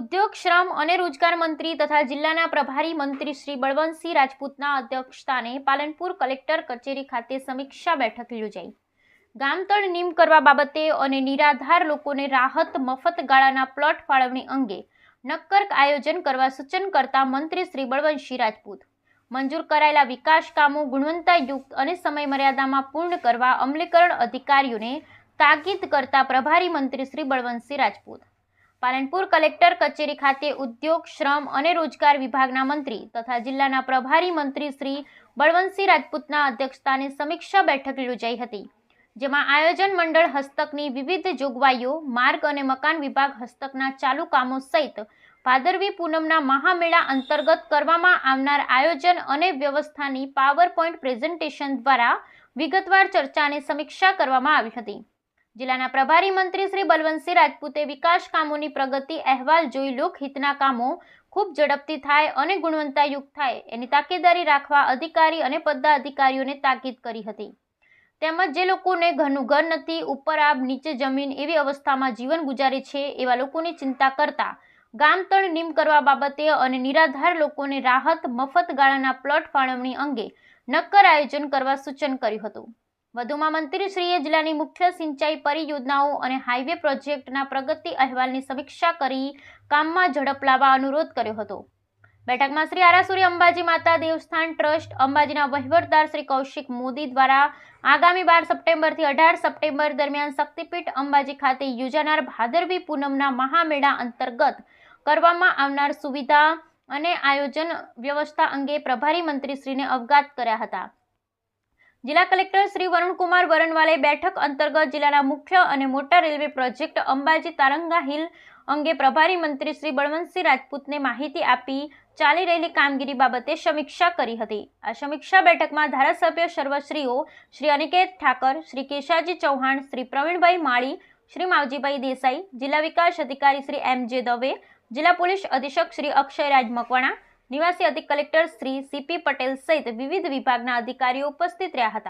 ઉદ્યોગ શ્રમ અને રોજગાર મંત્રી તથા જિલ્લાના પ્રભારી મંત્રી શ્રી બળવંતસિંહ રાજપૂતના અધ્યક્ષસ્થાને પાલનપુર કલેક્ટર કચેરી ખાતે સમીક્ષા બેઠક યોજાઈ. ગામતળ નીમ કરવા બાબતે અને નિરાધાર લોકોને રાહત મફત ગાળાના પ્લોટ ફાળવણી અંગે નક્કર આયોજન કરવા સૂચન કરતા મંત્રી શ્રી બળવંતસિંહ રાજપૂત. મંજૂર કરાયેલા વિકાસ કામો ગુણવત્તાયુક્ત અને સમયમર્યાદામાં પૂર્ણ કરવા અમલીકરણ અધિકારીઓને તાકીદ કરતા પ્રભારી મંત્રી શ્રી બળવંતસિંહ રાજપૂત. પાલનપુર કલેક્ટર કચેરી ખાતે ઉદ્યોગ, શ્રમ અને રોજગાર વિભાગના મંત્રી તથા જિલ્લાના પ્રભારી મંત્રી શ્રી બળવંતસિંહ રાજપૂતના અધ્યક્ષસ્થાને સમીક્ષા બેઠક યોજાઈ હતી, જેમાં આયોજન મંડળ હસ્તકની વિવિધ જોગવાઈઓ, માર્ગ અને મકાન વિભાગ હસ્તકના ચાલુ કામો સહિત ભાદરવી પૂનમના મહામેળા અંતર્ગત કરવામાં આવનાર આયોજન અને વ્યવસ્થાની પાવર પોઈન્ટ પ્રેઝન્ટેશન દ્વારા વિગતવાર ચર્ચાને સમીક્ષા કરવામાં આવી હતી. જિલ્લાના પ્રભારી મંત્રી શ્રી બલવંતસિંહ રાજપૂતે વિકાસ કામોની પ્રગતિ અહેવાલ જોઈ લોકહિતના કામો ખૂબ ઝડપથી થાય અને ગુણવત્તાયુક્ત થાય એની તાકેદારી રાખવા અધિકારી અને પદાધિકારીઓને તાકીદ કરી હતી. તેમજ જે લોકોને ઘરનું ઘર નથી, ઉપર આબ નીચે જમીન એવી અવસ્થામાં જીવન ગુજારે છે એવા લોકોની ચિંતા કરતા ગામતળ નીમ કરવા બાબતે અને નિરાધાર લોકોને રાહત મફત ગાળાના પ્લોટ ફાળવણી અંગે નક્કર આયોજન કરવા સૂચન કર્યું હતું. વધુમાં મંત્રીશ્રીએ જિલ્લાની મુખ્ય સિંચાઈ પરિયોજનાઓ અને હાઈવે પ્રોજેક્ટના પ્રગતિ અહેવાલની સમીક્ષા કરી કામમાં ઝડપ લાવવા અનુરોધ કર્યો હતો. બેઠકમાં શ્રી આરાસુરી અંબાજી માતા દેવસ્થાન ટ્રસ્ટ, અંબાજીના વહીવટદાર શ્રી કૌશિક મોદી દ્વારા આગામી બાર સપ્ટેમ્બરથી અઢાર સપ્ટેમ્બર દરમિયાન શક્તિપીઠ અંબાજી ખાતે યોજાનાર ભાદરવી પૂનમના મહામેળા અંતર્ગત કરવામાં આવનાર સુવિધા અને આયોજન વ્યવસ્થા અંગે પ્રભારી મંત્રીશ્રીને અવગત કર્યા હતા. જિલ્લા કલેક્ટર શ્રી વરુણકુમાર વરણવાલે બેઠક અંતર્ગત જિલ્લાના મુખ્ય અને મોટા railway project Ambaji Taranga hill અંગે પ્રભારી મંત્રી શ્રી બળવંતસિંહ રાજપૂતને માહિતી આપી ચાલી રહેલી કામગીરી બાબતે સમીક્ષા કરી હતી. આ સમીક્ષા બેઠકમાં ધારાસભ્ય સર્વશ્રીઓ શ્રી અનિકેત ઠાકર, શ્રી કેશાજી ચૌહાણ, શ્રી પ્રવીણભાઈ માળી, શ્રી માવજીભાઈ દેસાઈ, જિલ્લા વિકાસ અધિકારી શ્રી એમ જે દવે, જિલ્લા પોલીસ અધિક્ષક શ્રી અક્ષયરાજ મકવાણા નિવાસી અધિક કલેક્ટર શ્રી સીપી પટેલ સહિત વિવિધ વિભાગના અધિકારીઓ ઉપસ્થિત રહ્યા હતા.